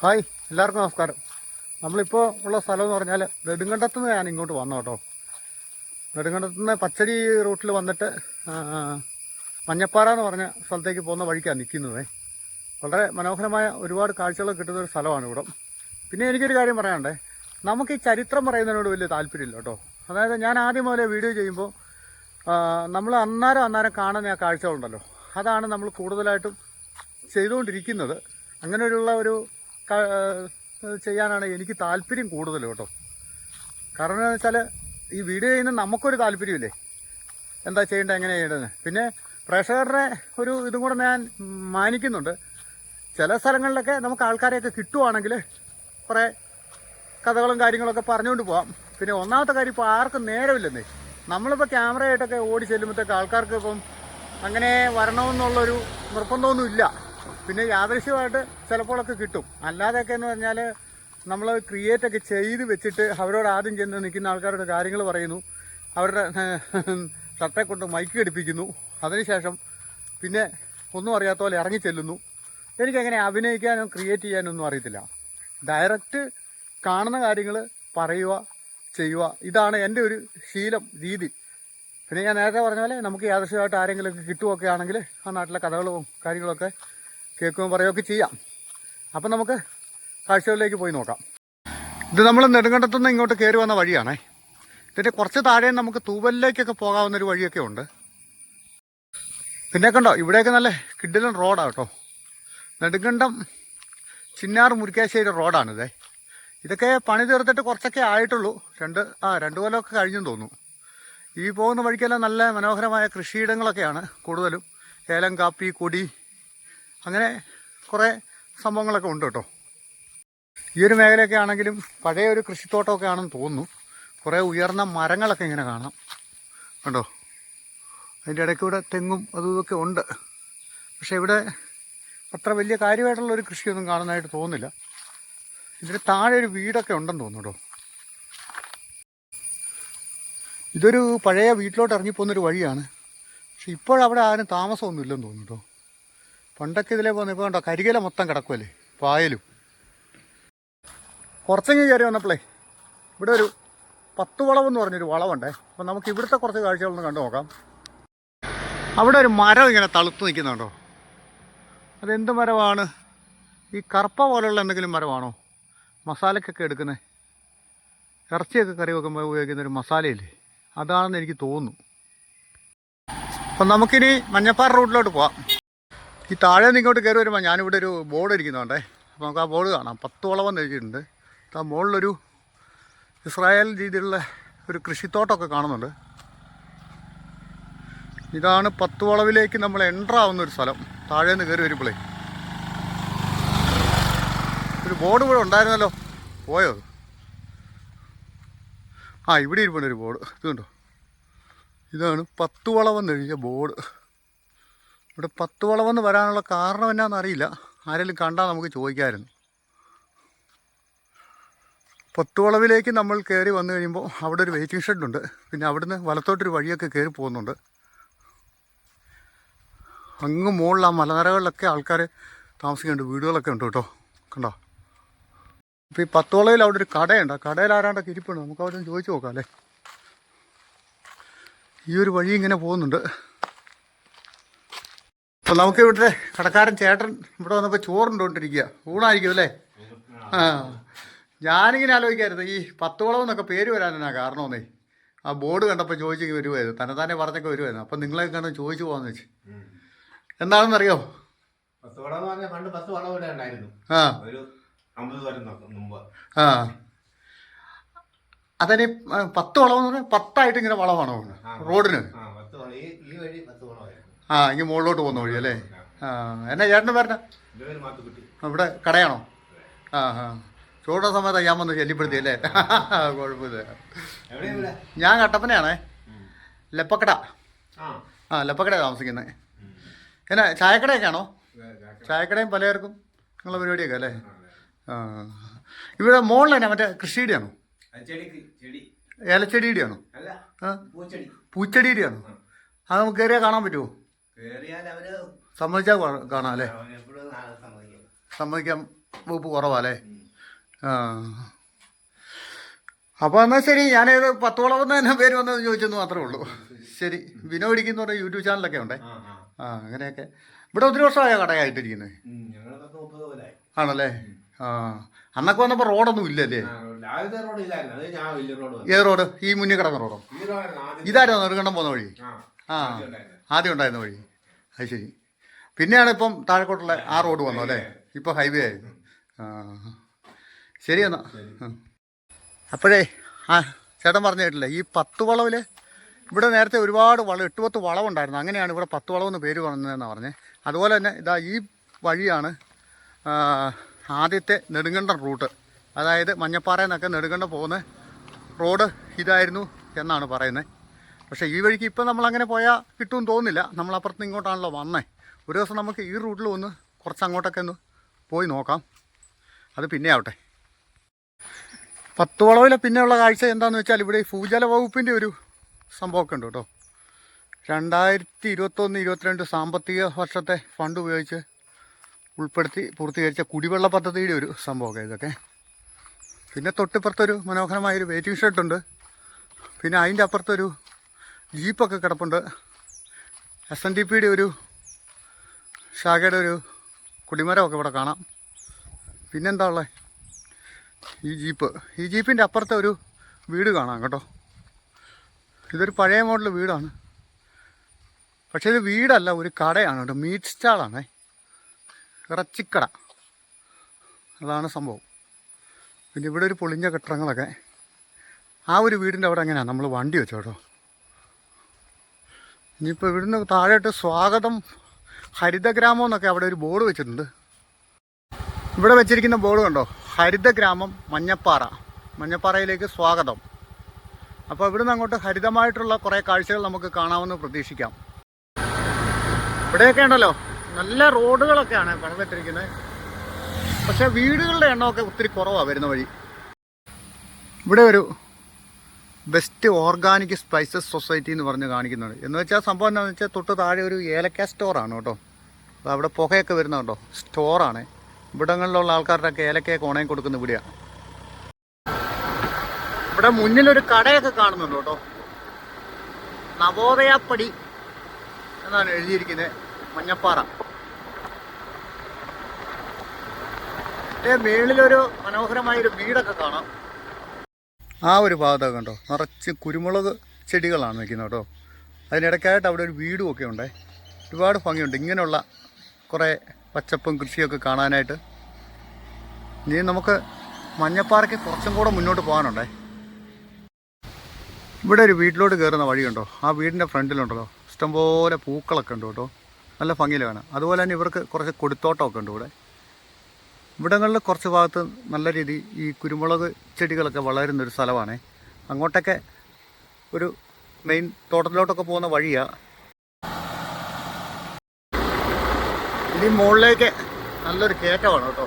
Hi എല്ലാവർക്കും നമസ്കാരം. നമ്മളിപ്പോൾ ഉള്ള സ്ഥലം എന്ന് പറഞ്ഞാൽ നെടുങ്കണ്ടത്ത് നിന്ന് ഞാൻ ഇങ്ങോട്ട് വന്നു കേട്ടോ. നെടുങ്കണ്ടത്ത് നിന്ന് പച്ചടി റൂട്ടിൽ വന്നിട്ട് മഞ്ഞപ്പാറ എന്ന് പറഞ്ഞ സ്ഥലത്തേക്ക് പോകുന്ന വഴിക്കാണ് നിൽക്കുന്നത് വളരെ മനോഹരമായ ഒരുപാട് കാഴ്ചകൾ കിട്ടുന്ന ഒരു സ്ഥലമാണ് ഇവിടെ. പിന്നെ എനിക്കൊരു കാര്യം പറയാനുണ്ട്. നമുക്ക് ഈ ചരിത്രം പറയുന്നതിനോട് വലിയ താല്പര്യമില്ല കേട്ടോ. അതായത് ഞാൻ ആദ്യം മുതലേ വീഡിയോ ചെയ്യുമ്പോൾ നമ്മൾ അന്നേരം അന്നേരം കാണുന്ന ആ കാഴ്ചകളുണ്ടല്ലോ. അതാണ് നമ്മൾ കൂടുതലായിട്ടും ചെയ്തുകൊണ്ടിരിക്കുന്നത്. അങ്ങനെയുള്ള ഒരു ചെയ്യാനാണ് എനിക്ക് താല്പര്യം കൂടുതൽ കേട്ടോ. കാരണം എന്താണെന്ന് വെച്ചാൽ ഈ വീഡിയോ ചെയ്യുന്ന നമുക്കൊരു താല്പര്യമില്ലേ? എന്താ ചെയ്യേണ്ടത് എങ്ങനെ ചെയ്യേണ്ടത് പിന്നെ പ്രേക്ഷകരുടെ ഒരു ഇതും കൂടെ ഞാൻ മാനിക്കുന്നുണ്ട്. ചില സ്ഥലങ്ങളിലൊക്കെ നമുക്ക് ആൾക്കാരെയൊക്കെ കിട്ടുവാണെങ്കിൽ കുറേ കഥകളും കാര്യങ്ങളൊക്കെ പറഞ്ഞുകൊണ്ട് പോവാം. പിന്നെ ഒന്നാമത്തെ കാര്യം ഇപ്പോൾ ആർക്കും നേരമില്ലെന്നേ. നമ്മളിപ്പോൾ ക്യാമറയായിട്ടൊക്കെ ഓടി ചെല്ലുമ്പോഴത്തേക്ക് ആൾക്കാർക്ക് ഇപ്പം അങ്ങനെ വരണമെന്നുള്ളൊരു നിർബന്ധമൊന്നും ഇല്ല പിന്നെ യാദൃശ്യമായിട്ട് ചിലപ്പോഴൊക്കെ കിട്ടും. അല്ലാതെയൊക്കെ എന്ന് പറഞ്ഞാൽ നമ്മൾ ക്രിയേറ്റ് ഒക്കെ ചെയ്ത് വെച്ചിട്ട് അവരോട് ആദ്യം ചെന്ന് നിൽക്കുന്ന ആൾക്കാരുടെ കാര്യങ്ങൾ പറയുന്നു. അവരുടെ ഷർട്ടെ കൊണ്ട് മൈക്ക് ഘടിപ്പിക്കുന്നു. അതിനുശേഷം പിന്നെ ഒന്നും അറിയാത്ത പോലെ ഇറങ്ങി ചെല്ലുന്നു. എനിക്കങ്ങനെ അഭിനയിക്കാനോ ക്രിയേറ്റ് ചെയ്യാനോ ഒന്നും അറിയത്തില്ല. ഡയറക്റ്റ് കാണുന്ന കാര്യങ്ങൾ പറയുക ചെയ്യുക. ഇതാണ് എന്റെ ഒരു ശീലം രീതി. പിന്നെ ഞാൻ നേരത്തെ പറഞ്ഞ പോലെ നമുക്ക് യാദൃശ്യമായിട്ട് ആരെങ്കിലുമൊക്കെ കിട്ടുമൊക്കെ ആണെങ്കിൽ ആ നാട്ടിലെ കഥകളും കാര്യങ്ങളൊക്കെ കേൾക്കുകയും പറയുകയൊക്കെ ചെയ്യാം. അപ്പം നമുക്ക് കാഴ്ചകളിലേക്ക് പോയി നോക്കാം. ഇത് നമ്മൾ നെടുങ്കണ്ടത്തുനിന്ന് ഇങ്ങോട്ട് കയറി വന്ന വഴിയാണേ. ഇതിന്റെ കുറച്ച് താഴെ നമുക്ക് തൂവലിലേക്കൊക്കെ പോകാവുന്ന ഒരു വഴിയൊക്കെ ഉണ്ട്. പിന്നെ കണ്ടോ ഇവിടെയൊക്കെ നല്ല കിഡിലൻ റോഡാണ് കേട്ടോ. നെടുങ്കണ്ടം ചിന്നാർ മുരിക്കാശ്ശേരി റോഡാണിത്. ഇതൊക്കെ പണി തീർത്തിട്ട് കുറച്ചൊക്കെ ആയിട്ടുള്ളൂ. രണ്ട് ആ രണ്ട് കൊല്ലമൊക്കെ കഴിഞ്ഞെന്ന് തോന്നുന്നു. ഈ പോകുന്ന വഴിക്കെല്ലാം നല്ല മനോഹരമായ കൃഷിയിടങ്ങളൊക്കെയാണ് കൂടുതലും. ഏലം കാപ്പി കൊടി അങ്ങനെ കുറേ സംഭവങ്ങളൊക്കെ ഉണ്ട് കേട്ടോ. ഈ ഒരു മേഖലയൊക്കെ ആണെങ്കിലും പഴയ ഒരു കൃഷിത്തോട്ടമൊക്കെ ആണെന്ന് തോന്നുന്നു. കുറേ ഉയർന്ന മരങ്ങളൊക്കെ ഇങ്ങനെ കാണാം. കണ്ടോ? അതിന്റെ ഇടയ്ക്കൂടെ തെങ്ങും അതും ഇതൊക്കെ ഉണ്ട്. പക്ഷേ ഇവിടെ അത്ര വലിയ കാര്യമായിട്ടുള്ള ഒരു കൃഷിയൊന്നും കാണുന്നതായിട്ട് തോന്നുന്നില്ല. ഇതിന് താഴെ ഒരു വീടൊക്കെ ഉണ്ടെന്ന് തോന്നുന്നു ഇതൊരു പഴയ വീട്ടിലോട്ട് ഇറങ്ങിപ്പോകുന്നൊരു വഴിയാണ്. പക്ഷെ ഇപ്പോഴവിടെ ആരും താമസമൊന്നുമില്ലെന്ന് തോന്നുന്നു കേട്ടോ. പണ്ടൊക്കെ ഇതിലേ പോകുന്ന ഇപ്പോൾ കണ്ടോ കരികല മൊത്തം കിടക്കുമല്ലേ പായലും. കുറച്ചെങ്കിൽ കയറി വന്നപ്പോളേ ഇവിടെ ഒരു പത്ത് വളവെന്ന് പറഞ്ഞൊരു വളവുണ്ടേ അപ്പം നമുക്ക് ഇവിടുത്തെ കുറച്ച് കാഴ്ചകളൊന്ന് കണ്ടു നോക്കാം. അവിടെ ഒരു മരം ഇങ്ങനെ തളുത്ത് നിൽക്കുന്നുണ്ടോ അതെന്ത് മരമാണ്? ഈ കറുപ്പ പോലുള്ള എന്തെങ്കിലും മരമാണോ? മസാലക്കൊക്കെ എടുക്കുന്നത് ഇറച്ചിയൊക്കെ കറി വെക്കുമ്പോൾ ഉപയോഗിക്കുന്ന ഒരു മസാലയില്ലേ? അതാണെന്ന് എനിക്ക് തോന്നുന്നു. അപ്പം നമുക്കിനി മഞ്ഞപ്പാറ റൂട്ടിലോട്ട് പോവാം. ഈ താഴെ നിന്ന് ഇങ്ങോട്ട് കയറി വരുമ്പോൾ ഞാനിവിടെ ഒരു ബോർഡ് ഇരിക്കുന്നുണ്ടേ. അപ്പോൾ നമുക്ക് ആ ബോർഡ് കാണാം. പത്ത് വളവെന്ന് എഴുതിയിട്ടുണ്ട് ആ മുകളിലൊരു ഇസ്രായേൽ രീതിയിലുള്ള ഒരു കൃഷിത്തോട്ടമൊക്കെ കാണുന്നുണ്ട്. ഇതാണ് പത്ത് വളവിലേക്ക് നമ്മൾ എന്റർ ആവുന്ന ഒരു സ്ഥലം. താഴെ നിന്ന് കയറി വരുമ്പോഴേ ഒരു ബോർഡ് ഇവിടെ ഉണ്ടായിരുന്നല്ലോ. പോയോ? ആ ഇവിടെ ഇരിപ്പുണ്ട് ഒരു ബോർഡ്. ഇതുണ്ടോ ഇതാണ് പത്ത് വളവെന്ന് എഴുതിയ ബോർഡ്. ഇവിടെ പത്ത് വളവെന്ന് വരാനുള്ള കാരണം എന്നാന്ന് അറിയില്ല. ആരെങ്കിലും കണ്ടാൽ നമുക്ക് ചോദിക്കാമായിരുന്നു പത്ത് വളവിലേക്ക് നമ്മൾ കയറി വന്നു കഴിയുമ്പോൾ അവിടെ ഒരു വെയിറ്റിംഗ് ഷെഡുണ്ട് പിന്നെ അവിടുന്ന് വലത്തോട്ടൊരു വഴിയൊക്കെ കയറി പോകുന്നുണ്ട്. അങ്ങ് മുകളിൽ ആ മലനിരകളിലൊക്കെ ആൾക്കാർ താമസിക്കുന്നുണ്ട്. വീടുകളൊക്കെ ഉണ്ട് കേട്ടോ. കണ്ടോ? അപ്പോൾ ഈ പത്തോളയിൽ അവിടെ ഒരു കടയുണ്ട്. ആ കടയിൽ ആരാണ്ടൊക്കെ ഇരിപ്പുണ്ട്. നമുക്ക് അവിടെ ചോദിച്ചു നോക്കാം അല്ലേ? ഈ ഒരു വഴി ഇങ്ങനെ പോകുന്നുണ്ട്. അപ്പോൾ നമുക്ക് ഇവിടെ കടക്കാരൻ ചേട്ടൻ ഇവിടെ വന്നപ്പോൾ ചോറുണ്ടോണ്ടിരിക്കുക ഊണായിരിക്കും അല്ലേ? ആ. ഞാനിങ്ങനെ ആലോചിക്കായിരുന്നു ഈ പത്തോളം എന്നൊക്കെ പേര് വരാനാ കാരണമെന്നേ. ആ ബോർഡ് കണ്ടപ്പോൾ ചോദിച്ചു വരുമായിരുന്നു തന്നെ തന്നെ പറഞ്ഞൊക്കെ വരുമായിരുന്നു അപ്പം നിങ്ങളെ കണ്ട് ചോദിച്ചു പോകാന്ന് വെച്ച്. എന്താണെന്നറിയോ? ആ. ആ. അതിന് പത്ത് വളവെന്ന് പറഞ്ഞാൽ പത്തായിട്ട് ഇങ്ങനെ വളമാണോ? റോഡിന്? ഈ ഈ വഴി പത്ത് വളമായിരുന്നു ആ ഇങ്ങ് മുകളിലോട്ട് പോകുന്ന വഴി അല്ലേ? ആ എന്നാ ചേട്ടന്റെ എന്റെ ഇവിടെ കടയാണോ? ആ ആ. ചൂടുന്ന സമയത്ത് ഞാൻ വന്ന് ശല്യപ്പെടുത്തി അല്ലേ? കുഴപ്പമില്ല. ഞാൻ കട്ടപ്പനയാണേ. ലെപ്പക്കട. ആ ലെപ്പക്കട താമസിക്കുന്നത് എന്നാ ചായക്കടയൊക്കെയാണോ? ചായക്കടയും പലചരക്കും നിങ്ങളെ പരിപാടിയൊക്കെ അല്ലേ? ആ. ഇവിടെ മുകളിലെന്നാ മറ്റേ കൃഷിയുടെയാണോ? ഏലച്ചെടിയുടെയാണോ പൂച്ചെടിയുടെയാണോ? അത് നമുക്ക് കയറിയാൽ കാണാൻ പറ്റുമോ? സമ്മതിച്ചാൽ കാണാം അല്ലേ സമ്മതിക്കാൻ വകുപ്പ് കുറവാല്ലേ? ആ. അപ്പോൾ എന്നാൽ ശരി ഞാനേത് പത്തോളം തന്നെ പേര് വന്നതെന്ന് ചോദിച്ചെന്ന് മാത്രമേ ഉള്ളൂ. ശരി വിനോ ഇടിക്കുന്ന പറഞ്ഞ യൂട്യൂബ് ചാനലൊക്കെ ഉണ്ടേ? ആ അങ്ങനെയൊക്കെ. ഇവിടെ ഒത്തിരി വർഷമായ കടയായിട്ടിരിക്കുന്നത് ആണല്ലേ? ആ. അന്നൊക്കെ വന്നപ്പോൾ റോഡൊന്നും ഇല്ലല്ലേ? ഏത് റോഡ്? ഈ മുന്നിൽ കിടന്ന റോഡോ? ഇതാരോ റോഡായിരുന്നു പോന്ന ഇതായിരുന്നു നെറുകണ്ടം പോകുന്ന വഴി? ആ. ആദ്യം ഉണ്ടായിരുന്ന വഴി. അത് ശരി. പിന്നെയാണ് ഇപ്പം താഴെക്കോട്ടുള്ള ആ റോഡ് വന്നു അല്ലേ? ഇപ്പോൾ ഹൈവേ ആയിരുന്നു ശരി എന്നാ. അപ്പോഴേ ആ ചേട്ടൻ പറഞ്ഞു കേട്ടില്ലേ ഈ പത്ത് വളവിൽ ഇവിടെ നേരത്തെ ഒരുപാട് വളം എട്ട് പത്ത് വളവുണ്ടായിരുന്നു. അങ്ങനെയാണ് ഇവിടെ പത്ത് വളവെന്ന് പേര് പറഞ്ഞതെന്നാണ് പറഞ്ഞത് അതുപോലെ തന്നെ ഇതാ ഈ വഴിയാണ് ആദ്യത്തെ നെടുങ്കണ്ടം റൂട്ട്. അതായത് മഞ്ഞപ്പാറയിൽ നിന്നൊക്കെ നെടുങ്കണ്ടം പോകുന്ന റോഡ് ഇതായിരുന്നു എന്നാണ് പറയുന്നത്. പക്ഷേ ഈ വഴിക്ക് ഇപ്പം നമ്മൾ അങ്ങനെ പോയാൽ കിട്ടുമെന്ന് തോന്നുന്നില്ല. നമ്മൾ അപ്പുറത്ത് ഇങ്ങോട്ടാണല്ലോ വന്നേ. ഒരു ദിവസം നമുക്ക് ഈ റൂട്ടിൽ ഒന്ന് കുറച്ച് അങ്ങോട്ടൊക്കെ ഒന്ന് പോയി നോക്കാം. അത് പിന്നെ ആവട്ടെ. പത്ത് വളവിലെ പിന്നെയുള്ള കാഴ്ച എന്താണെന്ന് വെച്ചാൽ ഇവിടെ ഭൂജല വകുപ്പിന്റെ ഒരു സംഭവമൊക്കെ ഉണ്ട് കേട്ടോ. രണ്ടായിരത്തി ഇരുപത്തൊന്ന് ഇരുപത്തിരണ്ട് സാമ്പത്തിക വർഷത്തെ ഫണ്ട് ഉപയോഗിച്ച് ഉൾപ്പെടുത്തി പൂർത്തീകരിച്ച കുടിവെള്ള പദ്ധതിയുടെ ഒരു സംഭവമൊക്കെ ഇതൊക്കെ. പിന്നെ തൊട്ടിപ്പുറത്തൊരു മനോഹരമായൊരു വെയിറ്റിംഗ് ഷെഡുണ്ട് പിന്നെ അതിന്റെ അപ്പുറത്തൊരു ജീപ്പൊക്കെ കിടപ്പുണ്ട്. എസ് എൻ ഡി പിയുടെ ഒരു ശാഖയുടെ ഒരു കുടിമരമൊക്കെ ഇവിടെ കാണാം. പിന്നെന്താ ഉള്ളത് ഈ ജീപ്പ്. ഈ ജീപ്പിന്റെ അപ്പുറത്തെ ഒരു വീട് കാണാം കേട്ടോ. ഇതൊരു പഴയ മോഡൽ വീടാണ്. പക്ഷേ ഇത് വീടല്ല ഒരു കടയാണ് കേട്ടോ. മീറ്റ് സ്റ്റാളാണേ. ഇറച്ചിക്കട. അതാണ് സംഭവം. പിന്നെ ഇവിടെ ഒരു പൊളിഞ്ഞ കെട്ടിടങ്ങളൊക്കെ. ആ ഒരു വീടിന്റെ അവിടെ എങ്ങനെയാണ് നമ്മൾ വണ്ടി വെച്ചോ കേട്ടോ. ഇനിയിപ്പോൾ ഇവിടുന്ന് താഴോട്ട് സ്വാഗതം ഹരിതഗ്രാമം എന്നൊക്കെ അവിടെ ഒരു ബോർഡ് വെച്ചിട്ടുണ്ട്. ഇവിടെ വെച്ചിരിക്കുന്ന ബോർഡ് കണ്ടോ? ഹരിതഗ്രാമം മഞ്ഞപ്പാറ. മഞ്ഞപ്പാറയിലേക്ക് സ്വാഗതം. അപ്പോൾ ഇവിടുന്ന് അങ്ങോട്ട് ഹരിതമായിട്ടുള്ള കുറേ കാഴ്ചകൾ നമുക്ക് കാണാമെന്ന് പ്രതീക്ഷിക്കാം. ഇവിടെയൊക്കെ ഉണ്ടല്ലോ നല്ല റോഡുകളൊക്കെയാണ് പണിതിട്ടിരിക്കുന്നത്. പക്ഷേ വീടുകളുടെ എണ്ണമൊക്കെ ഒത്തിരി കുറവാണ് വരുന്ന വഴി. ഇവിടെ ഒരു ബെസ്റ്റ് ഓർഗാനിക് സ്പൈസസ് സൊസൈറ്റി എന്ന് പറഞ്ഞ് കാണിക്കുന്നുണ്ട്. എന്ന് വെച്ചാൽ സംഭവം എന്താണെന്ന് വെച്ചാൽ തൊട്ട് താഴെ ഒരു ഏലക്ക സ്റ്റോറാണ് കേട്ടോ. അപ്പോൾ അവിടെ പുകയൊക്കെ വരുന്ന വരുന്നുണ്ടോ സ്റ്റോറാണ് ഇവിടങ്ങളിലുള്ള ആൾക്കാരുടെയൊക്കെ ഏലക്കയൊക്കെ ഉണങ്ങി കൊടുക്കുന്ന ഇവിടെയാണ് ഇവിടെ മുന്നിലൊരു കടയൊക്കെ കാണുന്നുണ്ട് കേട്ടോ. നവോദയപ്പടി എന്നാണ് എഴുതിയിരിക്കുന്നത് മഞ്ഞപ്പാറ. മേളിലൊരു മനോഹരമായൊരു വീടൊക്കെ കാണാം. ആ ഒരു ഭാഗത്തൊക്കെ കണ്ടോ? നിറച്ച് കുരുമുളക് ചെടികളാണ് നിൽക്കുന്നത് കേട്ടോ. അതിനിടയ്ക്കായിട്ട് അവിടെ ഒരു വീടും ഒക്കെ ഉണ്ടേ. ഒരുപാട് ഭംഗിയുണ്ട്. ഇങ്ങനെയുള്ള കുറേ പച്ചപ്പും കൃഷിയൊക്കെ കാണാനായിട്ട്. ഇനി നമുക്ക് മഞ്ഞപ്പാറയ്ക്ക് കുറച്ചും കൂടെ മുന്നോട്ട് പോകാനുണ്ടേ. ഇവിടെ ഒരു വീട്ടിലോട്ട് കയറുന്ന വഴിയുണ്ടോ ആ വീടിന്റെ ഫ്രണ്ടിലുണ്ടല്ലോ. ഇഷ്ടംപോലെ പൂക്കളൊക്കെ ഉണ്ട് കേട്ടോ. നല്ല ഭംഗിയിൽ വേണം അതുപോലെ തന്നെ ഇവർക്ക് കുറച്ച് കൊടുത്തോട്ടമൊക്കെ ഉണ്ട് ഇവിടെ. ഇവിടങ്ങളിൽ കുറച്ച് ഭാഗത്ത് നല്ല രീതി ഈ കുരുമുളക് ചെടികളൊക്കെ വളരുന്ന ഒരു സ്ഥലമാണ്. അങ്ങോട്ടൊക്കെ ഒരു മെയിൻ തോട്ടത്തിലോട്ടൊക്കെ പോകുന്ന വഴിയാണ് ഇനി മുകളിലേക്ക് നല്ലൊരു കയറ്റമാണ് കേട്ടോ.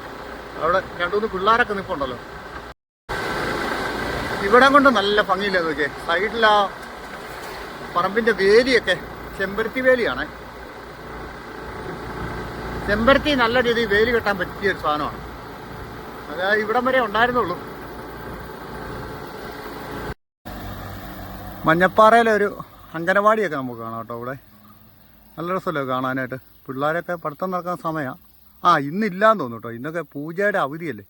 അവിടെ രണ്ടു മൂന്ന് പിള്ളേരൊക്കെ നിൽപ്പുണ്ടല്ലോ ഇവിടെ കൊണ്ട് നല്ല ഭംഗിയില്ല നോക്കിയേ. സൈഡിൽ ആ പറമ്പിന്റെ വേലിയൊക്കെ ചെമ്പരത്തി വേലിയാണ്. ചെമ്പരത്തി നല്ല രീതിയിൽ വേലി കെട്ടാൻ പറ്റിയ ഒരു സാധനമാണ്. അത് ഇവിടം വരെ ഉണ്ടായിരുന്നുള്ളൂ. മഞ്ഞപ്പാറയിലെ ഒരു നമുക്ക് കാണാം കേട്ടോ ഇവിടെ. നല്ല രസമല്ലേ കാണാനായിട്ട്. പിള്ളേരൊക്കെ പഠിത്തം നടക്കുന്ന സമയമാണ് ആ ഇന്നില്ലാന്ന് തോന്നുന്നു ഇന്നൊക്കെ പൂജയുടെ അവധിയല്ലേ.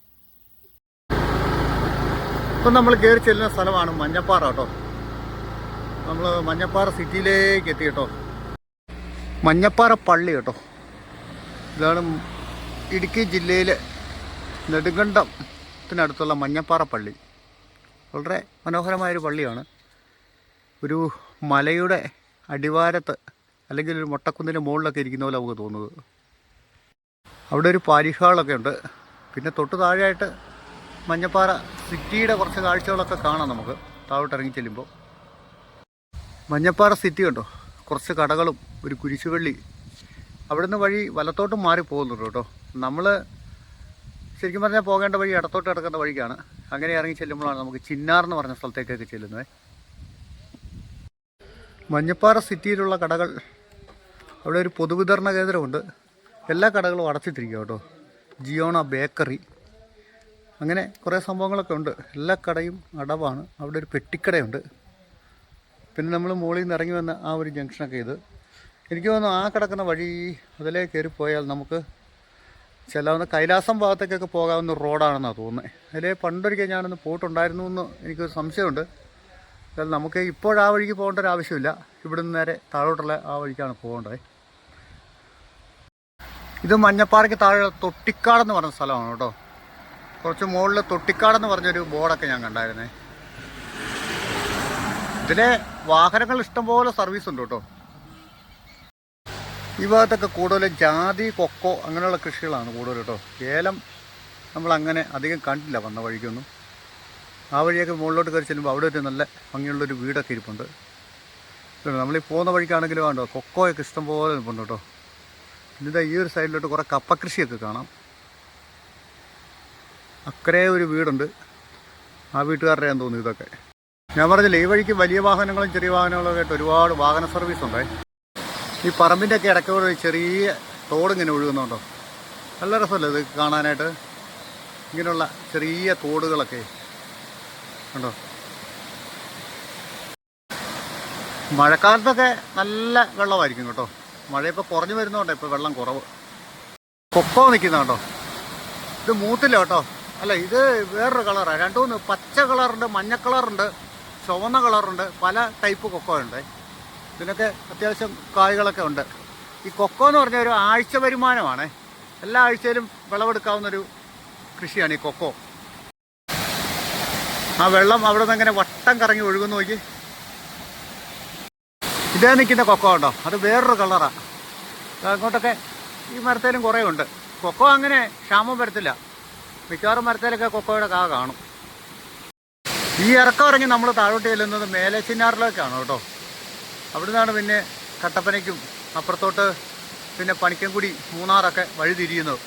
ഇപ്പം നമ്മൾ കയറി ചെല്ലുന്ന സ്ഥലമാണ് മഞ്ഞപ്പാറ കേട്ടോ. നമ്മൾ മഞ്ഞപ്പാറ സിറ്റിയിലേക്ക് എത്തി കേട്ടോ. മഞ്ഞപ്പാറ പള്ളി കേട്ടോ. ഇതാണ് ഇടുക്കി ജില്ലയിലെ നെടുങ്കണ്ടത്തിനടുത്തുള്ള മഞ്ഞപ്പാറ പള്ളി. വളരെ മനോഹരമായൊരു പള്ളിയാണ്. ഒരു മലയുടെ അടിവാരത്ത് അല്ലെങ്കിൽ ഒരു മൊട്ടക്കുന്നിന്റെ മുകളിലൊക്കെ ഇരിക്കുന്ന പോലെ നമുക്ക് തോന്നുന്നത്. അവിടെ ഒരു പാരിഹാളൊക്കെ ഉണ്ട്. പിന്നെ തൊട്ട് താഴെയായിട്ട് മഞ്ഞപ്പാറ സിറ്റിയുടെ കുറച്ച് കാഴ്ചകളൊക്കെ കാണാം നമുക്ക്. താഴോട്ട് ഇറങ്ങി ചെല്ലുമ്പോൾ. മഞ്ഞപ്പാറ സിറ്റി ഉണ്ടോ കുറച്ച് കടകളും ഒരു കുരിശുപള്ളി. അവിടുന്ന് വഴി വലത്തോട്ടും മാറി പോകുന്നുണ്ട് കേട്ടോ. നമ്മൾ ശരിക്കും പറഞ്ഞാൽ പോകേണ്ട വഴി ഇടത്തോട്ട് കിടക്കുന്ന വഴിക്കാണ്. അങ്ങനെ ഇറങ്ങി ചെല്ലുമ്പോഴാണ് നമുക്ക് ചിന്നാർ എന്ന് പറഞ്ഞ സ്ഥലത്തേക്കൊക്കെ ചെല്ലുന്നത്. മഞ്ഞപ്പാറ സിറ്റിയിലുള്ള കടകൾ അവിടെ ഒരു പൊതുവിതരണ കേന്ദ്രമുണ്ട്. എല്ലാ കടകളും അടച്ചിട്ടിരിക്കുക കേട്ടോ. ജിയോണ ബേക്കറി. അങ്ങനെ കുറേ സംഭവങ്ങളൊക്കെ ഉണ്ട്. എല്ലാ കടയും അടവാണ്. അവിടെ ഒരു പെട്ടിക്കടയുണ്ട്. പിന്നെ നമ്മൾ മുകളിൽ നിന്ന് ഇറങ്ങി വന്ന ആ ഒരു ജംഗ്ഷനൊക്കെ ഇത്. എനിക്ക് തോന്നുന്നു ആ കിടക്കുന്ന വഴി അതിലേ കയറി പോയാൽ നമുക്ക് ചെല്ലാവുന്ന കൈലാസം ഭാഗത്തേക്കൊക്കെ പോകാവുന്ന റോഡാണെന്നാണ് തോന്നുന്നത് അതിൽ പണ്ടൊരിക്കൽ ഞാനൊന്ന് പോയിട്ടുണ്ടായിരുന്നു എന്ന് എനിക്കൊരു സംശയമുണ്ട്. എന്നാൽ നമുക്ക് ഇപ്പോൾ ആ വഴിക്ക് പോകേണ്ട ഒരു ആവശ്യമില്ല. ഇവിടുന്ന് നേരെ താഴോട്ടുള്ള ആ വഴിക്കാണ് പോകേണ്ടത്. ഇത് മഞ്ഞപ്പാറയ്ക്ക് താഴെ തൊട്ടിക്കാടെന്ന് പറഞ്ഞ സ്ഥലമാണ് കേട്ടോ. കുറച്ച് മുകളിൽ തൊട്ടിക്കാടെന്ന് പറഞ്ഞൊരു ബോർഡൊക്കെ ഞാൻ കണ്ടായിരുന്നേ. ഇതിലെ വാഹനങ്ങൾ ഇഷ്ടംപോലെ സർവീസ് ഉണ്ട് കേട്ടോ. ഈ ഭാഗത്തൊക്കെ കൂടുതലും ജാതി കൊക്കോ അങ്ങനെയുള്ള കൃഷികളാണ് കൂടുതൽ കേട്ടോ. ഏലം നമ്മളങ്ങനെ അധികം കണ്ടില്ല വന്ന വഴിക്കൊന്നും. ആ വഴിയൊക്കെ മുകളിലോട്ട് കയറി ചെല്ലുമ്പോൾ അവിടെ ഒരു നല്ല ഭംഗിയുള്ളൊരു വീടൊക്കെ ഇരിപ്പുണ്ട്. നമ്മളീ പോകുന്ന വഴിക്കാണെങ്കിലും കണ്ടോ കൊക്കോയൊക്കെ ഇഷ്ടംപോലെ ഇരിപ്പുണ്ട് കേട്ടോ. പിന്നെ ഈ ഒരു സൈഡിലോട്ട് കുറേ കപ്പ കൃഷിയൊക്കെ കാണാം. അക്കരെ ഒരു വീടുണ്ട്. ആ വീട്ടുകാരുടെ ഞാൻ തോന്നുന്നു ഇതൊക്കെ. ഞാൻ പറഞ്ഞില്ലേ ഈ വഴിക്ക് വലിയ വാഹനങ്ങളും ചെറിയ വാഹനങ്ങളും ആയിട്ട് ഒരുപാട് വാഹന സർവീസ് ഉണ്ടേ ഈ പറമ്പിന്റെ ഒക്കെ ഇടയ്ക്കൂടെ ഒരു ചെറിയ തോട് ഇങ്ങനെ ഒഴുകുന്നുണ്ടോ? നല്ല രസമല്ലേ ഇത് കാണാനായിട്ട്? ഇങ്ങനെയുള്ള ചെറിയ തോടുകളൊക്കെ ഉണ്ടോ? മഴക്കാലത്തൊക്കെ നല്ല വെള്ളമായിരിക്കും കേട്ടോ. മഴയിപ്പോൾ കുറഞ്ഞു വരുന്നുണ്ടോ ഇപ്പോൾ വെള്ളം കുറവ്. കൊക്കോ നിൽക്കുന്നുണ്ടോ ഇത് മൂത്തില്ല കേട്ടോ. അല്ല ഇത് വേറൊരു കളറാണ് രണ്ടു മൂന്ന് പച്ച കളറുണ്ട് മഞ്ഞ കളറുണ്ട് ചുവന്ന കളറുണ്ട് പല ടൈപ്പ് കൊക്കോ ഉണ്ട് ഇതിനൊക്കെ അത്യാവശ്യം കായ്കളൊക്കെ ഉണ്ട്. ഈ കൊക്കോ എന്ന് പറഞ്ഞ ഒരു ആഴ്ച വരുമാനമാണ്. എല്ലാ ആഴ്ചയിലും വിളവെടുക്കാവുന്നൊരു കൃഷിയാണ് ഈ കൊക്കോ. ആ വെള്ളം അവിടെ നിന്ന് ഇങ്ങനെ വട്ടം കറങ്ങി ഒഴുകുന്നു നോക്കി. ഇതേ നിൽക്കുന്ന കൊക്കോ ഉണ്ടോ അത് വേറൊരു കളറാണ് അങ്ങോട്ടൊക്കെ ഈ മരത്തേലും കുറേ ഉണ്ട്. കൊക്കോ അങ്ങനെ ക്ഷാമം വരത്തില്ല. മിക്കവാറും മരത്തേലൊക്കെ കൊക്കോയുടെ കാ കാണും. ഈ ഇറക്കം ഇറങ്ങി നമ്മൾ താഴോട്ട് ചെല്ലുന്നത് മേലെ ചിന്നാറിലേക്കാണ് കേട്ടോ. അവിടുന്നാണ് പിന്നെ കട്ടപ്പനയ്ക്കും അപ്പുറത്തോട്ട് പിന്നെ പണിക്കൻകുടി മൂന്നാറൊക്കെ വഴി തിരിയുന്നത്.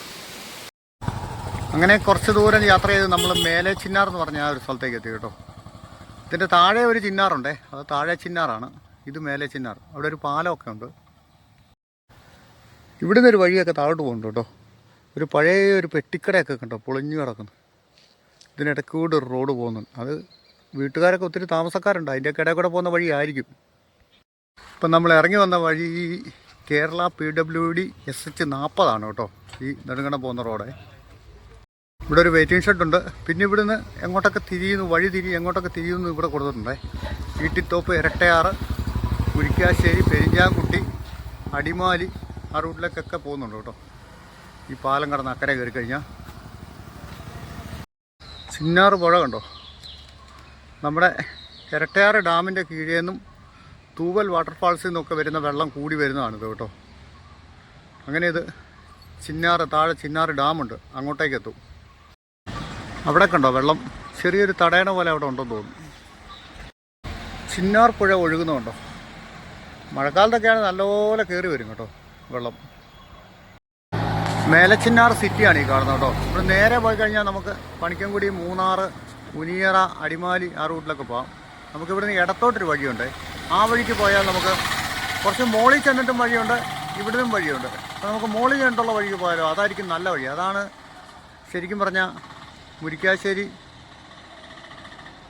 അങ്ങനെ കുറച്ച് ദൂരം യാത്ര ചെയ്ത് നമ്മൾ മേലെ ചിന്നാർ എന്ന് പറഞ്ഞ ആ ഒരു സ്ഥലത്തേക്ക് എത്തി കേട്ടോ. ഇതിന്റെ താഴെ ഒരു ചിന്നാറുണ്ടേ. അത് താഴെ ചിന്നാറാണ്. ഇത് മേലെ ചിന്നാർ. അവിടെ ഒരു പാലമൊക്കെ ഉണ്ട്. ഇവിടുന്ന് ഒരു വഴിയൊക്കെ താഴോട്ട് പോകുന്നുണ്ട് കേട്ടോ. ഒരു പഴയ ഒരു പെട്ടിക്കടയൊക്കെ കണ്ടോ? പൊളിഞ്ഞു കിടക്കുന്നു. ഇതിനിടയ്ക്ക് കൂടെ ഒരു റോഡ് പോകുന്നുണ്ട്. അത് വീട്ടുകാരൊക്കെ ഒത്തിരി താമസക്കാരുണ്ട്. അതിന്റെ ഇടയിൽ കൂടെ പോകുന്ന വഴിയായിരിക്കും. ഇപ്പം നമ്മൾ ഇറങ്ങി വന്ന വഴി Kerala P W D S H നാൽപ്പതാണ് കേട്ടോ ഈ നെടുങ്കണ്ടം പോകുന്ന റോഡേ. ഇവിടെ ഒരു വെയിറ്റിംഗ് ഷെഡ് ഉണ്ട്. പിന്നെ ഇവിടുന്ന് എങ്ങോട്ടൊക്കെ തിരിയുന്നു വഴി തിരി എങ്ങോട്ടൊക്കെ തിരിയുന്നു ഇവിടെ കൊടുത്തിട്ടുണ്ടേ. ഈട്ടിത്തോപ്പ് ഇരട്ടയാറ് കുരിക്കാശ്ശേരി പെരിഞ്ചാംകുട്ടി അടിമാലി ആ റൂട്ടിലേക്കൊക്കെ പോകുന്നുണ്ട് കേട്ടോ. ഈ പാലം കടന്ന് അക്കരെ കയറി കഴിഞ്ഞാൽ ചിന്നാറ് പുഴ കണ്ടോ? നമ്മുടെ ഇരട്ടയാറ് ഡാമിന്റെ കീഴേന്നും തൂവൽ വാട്ടർഫാൾസിൽ നിന്നൊക്കെ വരുന്ന വെള്ളം കൂടി വരുന്നതാണിത് കേട്ടോ. അങ്ങനെ ഇത് ചിന്നാറ് താഴെ ചിന്നാറ് ഡാമുണ്ട് അങ്ങോട്ടേക്ക് എത്തും. അവിടെ കണ്ടോ വെള്ളം? ചെറിയൊരു തടയണ പോലെ അവിടെ ഉണ്ടെന്ന് തോന്നുന്നു. ചിന്നാർ പുഴ ഒഴുകുന്നുണ്ടോ? മഴക്കാലത്തൊക്കെയാണ് നല്ലപോലെ കയറി വരും കേട്ടോ വെള്ളം. മേലച്ചിന്നാർ സിറ്റിയാണ് ഈ കാണുന്നത് കേട്ടോ. ഇവിടെ നേരെ പോയി കഴിഞ്ഞാൽ നമുക്ക് പണിക്കൻകുടി മൂന്നാറ് ഉനിയറ അടിമാലി ആ റൂട്ടിലൊക്കെ പോകാം നമുക്കിവിടുന്ന് ഇടത്തോട്ടൊരു വഴിയുണ്ട്. ആ വഴിക്ക് പോയാൽ നമുക്ക് കുറച്ച് മോളിൽ ചെന്നിട്ടും വഴിയുണ്ട് ഇവിടുന്നും വഴിയുണ്ട്. അപ്പോൾ നമുക്ക് മോളിൽ ചെന്നിട്ടുള്ള വഴിക്ക് പോയാലോ? അതായിരിക്കും നല്ല വഴി. അതാണ് ശരിക്കും പറഞ്ഞാൽ മുരിക്കാശ്ശേരി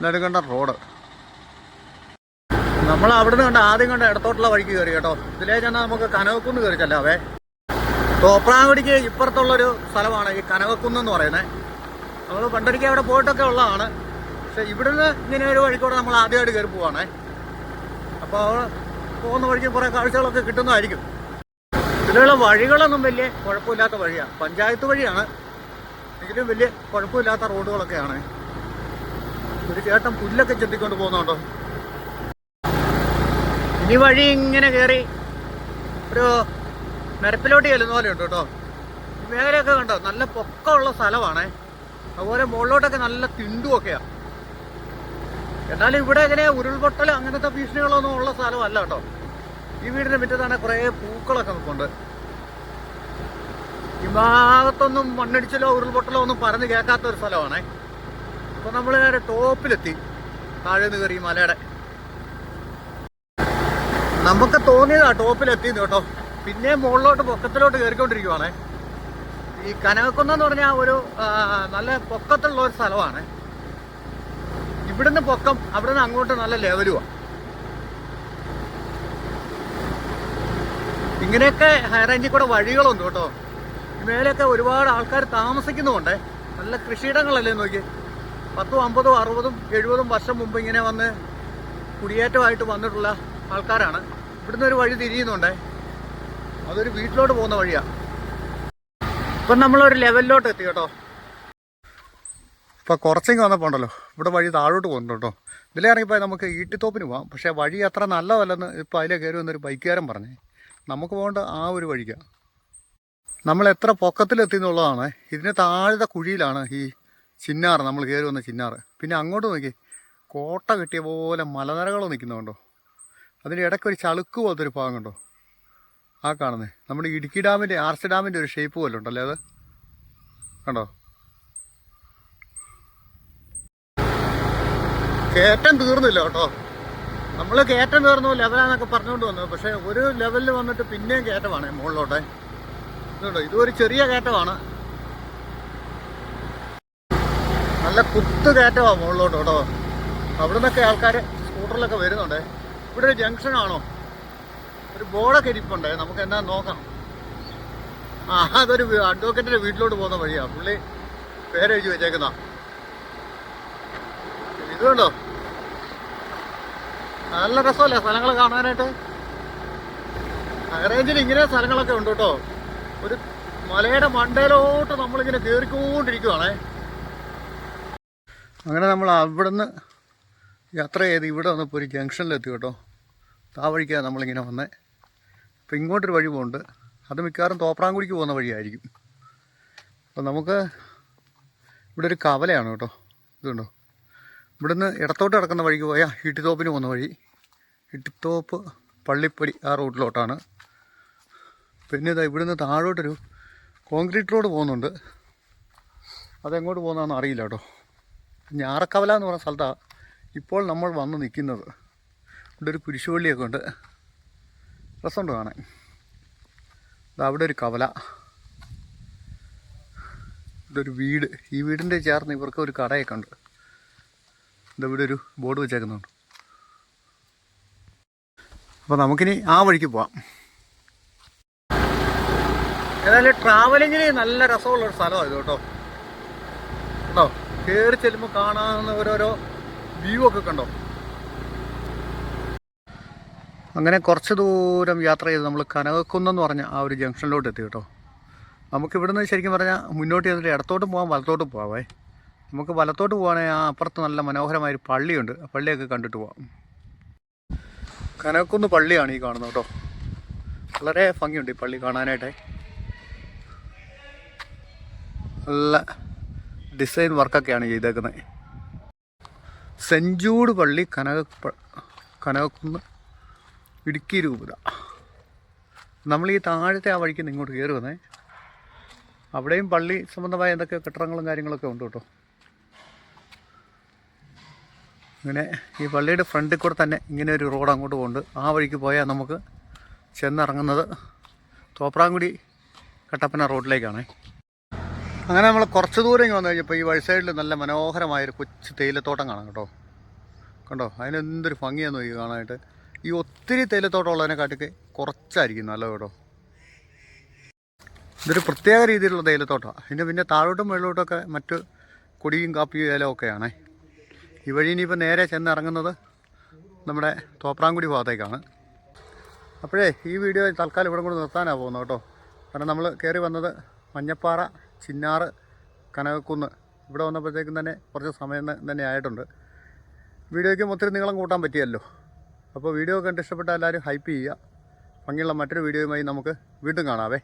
നെടുങ്കണ്ട റോഡ്. നമ്മൾ അവിടുന്ന് കണ്ട ആദ്യം കണ്ട ഇടത്തോട്ടുള്ള വഴിക്ക് കയറി കേട്ടോ. ഇതിലേ ചെന്നാൽ നമുക്ക് കനകക്കുന്ന് കയറി ചെല്ലാവേ തോപ്രാങ്കുടിക്ക് ഇപ്പുറത്തുള്ളൊരു സ്ഥലമാണ് ഈ കനകക്കുന്ന് എന്ന് പറയുന്നത് നമ്മൾ പണ്ടൊരിക്കൽ അവിടെ പോയിട്ടൊക്കെ ഉള്ളതാണ്. പക്ഷെ ഇവിടുന്ന് ഇങ്ങനെ ഒരു വഴിക്കൂടെ നമ്മൾ ആദ്യമായിട്ട് കയറി പോവാണേ. അപ്പോൾ പോകുന്ന വഴിക്ക് കുറേ കാഴ്ചകളൊക്കെ കിട്ടുന്നതായിരിക്കും. ഇതിലുള്ള വഴികളൊന്നും വലിയ കുഴപ്പമില്ലാത്ത വഴിയാണ് പഞ്ചായത്ത് വഴിയാണ്. എങ്കിലും വലിയ കുഴപ്പമില്ലാത്ത റോഡുകളൊക്കെയാണ്. ഒരു ചേട്ടൻ പുല്ലൊക്കെ ചെത്തിക്കൊണ്ട് പോകുന്നുണ്ടോ? ഇനി വഴി ഇങ്ങനെ കയറി ഒരു നിരപ്പിലോട്ട് ചെല്ലുന്ന പോലെ ഉണ്ട് കേട്ടോ. മേഖലയൊക്കെ കണ്ടോ? നല്ല പൊക്കമുള്ള സ്ഥലമാണേ. അതുപോലെ മുകളിലോട്ടൊക്കെ നല്ല തിണ്ടുമൊക്കെയാ. എന്നാലും ഇവിടെ ഇങ്ങനെ ഉരുൾപൊട്ടൽ അങ്ങനത്തെ ഭീഷണികളൊന്നും ഉള്ള സ്ഥലമല്ല കേട്ടോ. ഈ വീടിന്റെ മുറ്റത്താണ് കുറേ പൂക്കളൊക്കെ നിൽപ്പുണ്ട്. ഈ ഭാഗത്തൊന്നും മണ്ണിടിച്ചിലോ ഉരുൾപൊട്ടലോ ഒന്നും പറഞ്ഞു കേൾക്കാത്ത ഒരു സ്ഥലമാണേ. അപ്പൊ നമ്മൾ നേരെ ടോപ്പിലെത്തി. താഴെ നിന്ന് കയറി മലയുടെ. നമുക്ക് തോന്നിയതാ ടോപ്പിലെത്തിന്ന് കേട്ടോ. പിന്നെ മുകളിലോട്ട് പൊക്കത്തിലോട്ട് കയറിക്കൊണ്ടിരിക്കുവാണേ. ഈ കനകക്കുന്നെന്ന് പറഞ്ഞാൽ ഒരു നല്ല പൊക്കത്തുള്ള ഒരു സ്ഥലമാണ്. ഇവിടുന്ന് പൊക്കം അവിടുന്ന് അങ്ങോട്ട് നല്ല ലെവലുമാണ് ഇങ്ങനെയൊക്കെ ഹൈ റേഞ്ചിൽ കൂടെ വഴികളുണ്ട് കേട്ടോ. മേലെയൊക്കെ ഒരുപാട് ആൾക്കാർ താമസിക്കുന്നുമുണ്ട്. നല്ല കൃഷിയിടങ്ങളല്ലേ നോക്കി പത്തും അമ്പതും അറുപതും എഴുപതും വർഷം മുമ്പ് ഇങ്ങനെ വന്ന് കുടിയേറ്റമായിട്ട് വന്നിട്ടുള്ള ആൾക്കാരാണ്. ഇവിടുന്ന് ഒരു വഴി തിരിയുന്നുണ്ട്. അതൊരു വീട്ടിലോട്ട് പോകുന്ന വഴിയാണ് ഇപ്പം നമ്മളൊരു ലെവലിലോട്ട് എത്തി കേട്ടോ. ഇപ്പോൾ കുറച്ചെങ്കിൽ വന്നപ്പോൾ ഉണ്ടല്ലോ ഇവിടെ വഴി താഴോട്ട് പോകുന്നുണ്ട് കേട്ടോ. ഇതിലേ ഇറങ്ങിപ്പോയി നമുക്ക് ഈട്ടിത്തോപ്പിന് പോകാം പക്ഷേ വഴി അത്ര നല്ലതല്ലെന്ന് ഇപ്പോൾ അതിലെ കയറി വന്നൊരു ബൈക്കുകാരൻ പറഞ്ഞേ. നമുക്ക് പോകേണ്ട ആ ഒരു വഴിക്കാണ് നമ്മൾ എത്ര പൊക്കത്തിലെത്തി എന്നുള്ളതാണ്. ഇതിന് താഴത്തെ കുഴിയിലാണ് ഈ ചിന്നാറ് നമ്മൾ കയറി വന്ന ചിന്നാറ് പിന്നെ അങ്ങോട്ട് നോക്കി കോട്ട കിട്ടിയ പോലെ മലനിരകൾ നിൽക്കുന്നുണ്ടോ. അതിന്റെ ഇടയ്ക്ക് ഒരു ചളുക്ക് പോലത്തെ ഒരു ഭാഗം ഉണ്ടോ ആ കാണുന്നത് നമ്മുടെ ഇടുക്കി ഡാമിന്റെ ആർച്ച് ഡാമിന്റെ ഒരു ഷേപ്പ് പോലെ ഉണ്ടല്ലേ അത്. കണ്ടോ? കയറ്റം തീർന്നില്ല കേട്ടോ. നമ്മൾ കയറ്റം തീർന്നു ലെവലാന്നൊക്കെ പറഞ്ഞുകൊണ്ട് വന്നത്. പക്ഷേ ഒരു ലെവലിൽ വന്നിട്ട് പിന്നെയും കയറ്റമാണ് മുകളിലോട്ടെ. ഇതുണ്ടോ? ഇതൊരു ചെറിയ കയറ്റമാണ് നല്ല കുത്ത് കയറ്റമാണ് മുകളിലോട്ട് കേട്ടോ. അവിടെ നിന്നൊക്കെ ആൾക്കാർ സ്കൂട്ടറിലൊക്കെ വരുന്നുണ്ട്. ഇവിടെ ഒരു ജംഗ്ഷൻ ആണോ ഒരു ബോർഡൊക്കെ ഇരിപ്പുണ്ട്. നമുക്ക് എന്നാ നോക്കാം. ആ അതൊരു അഡ്വക്കേറ്റിന്റെ വീട്ടിലോട്ട് പോകുന്ന വഴിയാ. പുള്ളി പേരെഴുതി വെച്ചേക്കുന്ന. ഇതുണ്ടോ? നല്ല രസമല്ലേ സ്ഥലങ്ങൾ കാണാനായിട്ട്? നഗരേഞ്ചിൽ ഇങ്ങനെ സ്ഥലങ്ങളൊക്കെ ഉണ്ട് കേട്ടോ. ഒരു മലയുടെ മണ്ടയിലോട്ട് നമ്മളിങ്ങനെ കയറിക്കൊണ്ടിരിക്കുവാണേ അങ്ങനെ നമ്മൾ അവിടുന്ന് യാത്ര ചെയ്ത് ഇവിടെ വന്നപ്പോൾ ഒരു ജംഗ്ഷനിലെത്തി കേട്ടോ. ആ വഴിക്കാണ് നമ്മളിങ്ങനെ വന്നേ. അപ്പോൾ ഇങ്ങോട്ടൊരു വഴി പോകുന്നുണ്ട് അത് മിക്കവാറും തോപ്രാങ്കുടിക്ക് പോകുന്ന വഴിയായിരിക്കും. അപ്പം നമുക്ക് ഇവിടെ ഒരു കവലയാണ് കേട്ടോ. ഇതുണ്ടോ? ഇവിടുന്ന് ഇടത്തോട്ട് കിടക്കുന്ന വഴിക്ക് പോയാൽ ഇട്ടിത്തോപ്പിന് പോകുന്ന വഴി. ഇട്ടിത്തോപ്പ് പള്ളിപ്പടി ആ റൂട്ടിലോട്ടാണ്. പിന്നെ ഇതാ ഇവിടുന്ന് താഴോട്ടൊരു കോൺക്രീറ്റ് റോഡ് പോകുന്നുണ്ട്. അതെങ്ങോട്ട് പോകുന്നതെന്ന് അറിയില്ല കേട്ടോ. ഞാറക്കവല എന്ന് പറഞ്ഞ സ്ഥലത്താണ് ഇപ്പോൾ നമ്മൾ വന്ന് നിൽക്കുന്നത്. ഇവിടെ ഒരു കുരിശുപള്ളിയൊക്കെ ഉണ്ട്. രസമുണ്ട് കാണാൻ. അവിടെ ഒരു കവല. ഇതൊരു വീട്. ഈ വീടിന്റെ ചേർന്ന് ഇവർക്ക് ഒരു കടയൊക്കെ ഉണ്ട്. ഇതിവിടെ ഒരു ബോർഡ് വെച്ചേക്കുന്നുണ്ട്. അപ്പോൾ നമുക്കിനി ആ വഴിക്ക് പോവാം. ഏതായാലും ട്രാവലിങ്ങിന് നല്ല രസമുള്ളൊരു സ്ഥലമാണ് ഇത് കേട്ടോ. കേട്ടോ കയറി ചെല്ലുമ്പോൾ കാണാവുന്ന ഓരോരോ വ്യൂ ഒക്കെ കണ്ടോ? അങ്ങനെ കുറച്ച് ദൂരം യാത്ര ചെയ്ത് നമ്മൾ കനകക്കുന്നെന്ന് പറഞ്ഞ ആ ഒരു ജംഗ്ഷനിലോട്ട് എത്തി കേട്ടോ. നമുക്കിവിടുന്ന് ശരിക്കും പറഞ്ഞാൽ മുന്നോട്ട് ചെയ്തിട്ട് ഇടത്തോട്ട് പോകാം വലത്തോട്ട് പോകാവേ നമുക്ക് വലത്തോട്ട് പോകുകയാണെങ്കിൽ ആ അപ്പുറത്ത് നല്ല മനോഹരമായൊരു പള്ളിയുണ്ട്. ആ പള്ളിയൊക്കെ കണ്ടിട്ട് പോവാം. കനക്കുന്ന് പള്ളിയാണ് ഈ കാണുന്നത് കേട്ടോ. വളരെ ഭംഗിയുണ്ട് ഈ പള്ളി കാണാനായിട്ട്. നല്ല ഡിസൈൻ വർക്കൊക്കെയാണ് ചെയ്തേക്കുന്നത്. സെഞ്ചൂട് പള്ളി കനക കനകക്കുന്ന് ഇടുക്കി രൂപത. നമ്മൾ ഈ താഴത്തെ ആ വഴിക്ക് ഇങ്ങോട്ട് കയറി വന്നേ അവിടെയും പള്ളി സംബന്ധമായ എന്തൊക്കെ കെട്ടിടങ്ങളും കാര്യങ്ങളൊക്കെ ഉണ്ട് കേട്ടോ. ഇങ്ങനെ ഈ പള്ളിയുടെ ഫ്രണ്ടിൽ കൂടെ തന്നെ ഇങ്ങനെ ഒരു റോഡ് അങ്ങോട്ട് പോകുന്നുണ്ട് ആ വഴിക്ക് പോയാൽ നമുക്ക് ചെന്നിറങ്ങുന്നത് തോപ്രാങ്കുടി കട്ടപ്പന റോഡിലേക്കാണ്. അങ്ങനെ നമ്മൾ കുറച്ച് ദൂരം വന്നു കഴിഞ്ഞപ്പോൾ ഈ വഴി സൈഡിൽ നല്ല മനോഹരമായൊരു കൊച്ചു തേയിലത്തോട്ടം കാണാം കേട്ടോ. കണ്ടോ? അതിനെന്തൊരു ഭംഗിയാന്ന് നോക്കി കാണാനായിട്ട്. ഈ ഒത്തിരി തേയിലത്തോട്ടം ഉള്ളതിനെക്കാട്ടിക്ക് കുറച്ചായിരിക്കും നല്ലത് കേട്ടോ. ഇതൊരു പ്രത്യേക രീതിയിലുള്ള തേയിലത്തോട്ടമാണ് ഇതിന്റെ പിന്നെ താഴോട്ടും വെള്ളോട്ടൊക്കെ മറ്റ് കൊടിയും കാപ്പിയും ഏലവും ഒക്കെയാണേ. ഈ വഴി ഇനിയിപ്പോൾ നേരെ ചെന്നിറങ്ങുന്നത് നമ്മുടെ തോപ്രാങ്കുടി ഭാഗത്തേക്കാണ്. അപ്പോഴേ ഈ വീഡിയോ തൽക്കാലം ഇവിടെ കൂടെ നിർത്താനാണ് പോകുന്നത് കേട്ടോ. കാരണം നമ്മൾ കയറി വന്നത് മഞ്ഞപ്പാറ ചിന്നാറ് കനകക്കുന്ന്. ഇവിടെ വന്നപ്പോഴത്തേക്കും തന്നെ കുറച്ച് സമയം തന്നെ ആയിട്ടുണ്ട്. വീഡിയോയ്ക്കും ഒത്തിരി നീളം കൂട്ടാൻ പറ്റിയല്ലോ. അപ്പോൾ വീഡിയോ കണ്ട് ഇഷ്ടപ്പെട്ട എല്ലാവരും ഹൈപ്പ് ചെയ്യുക. ഭംഗിയുള്ള മറ്റൊരു വീഡിയോയുമായി നമുക്ക് വീണ്ടും കാണാവേ.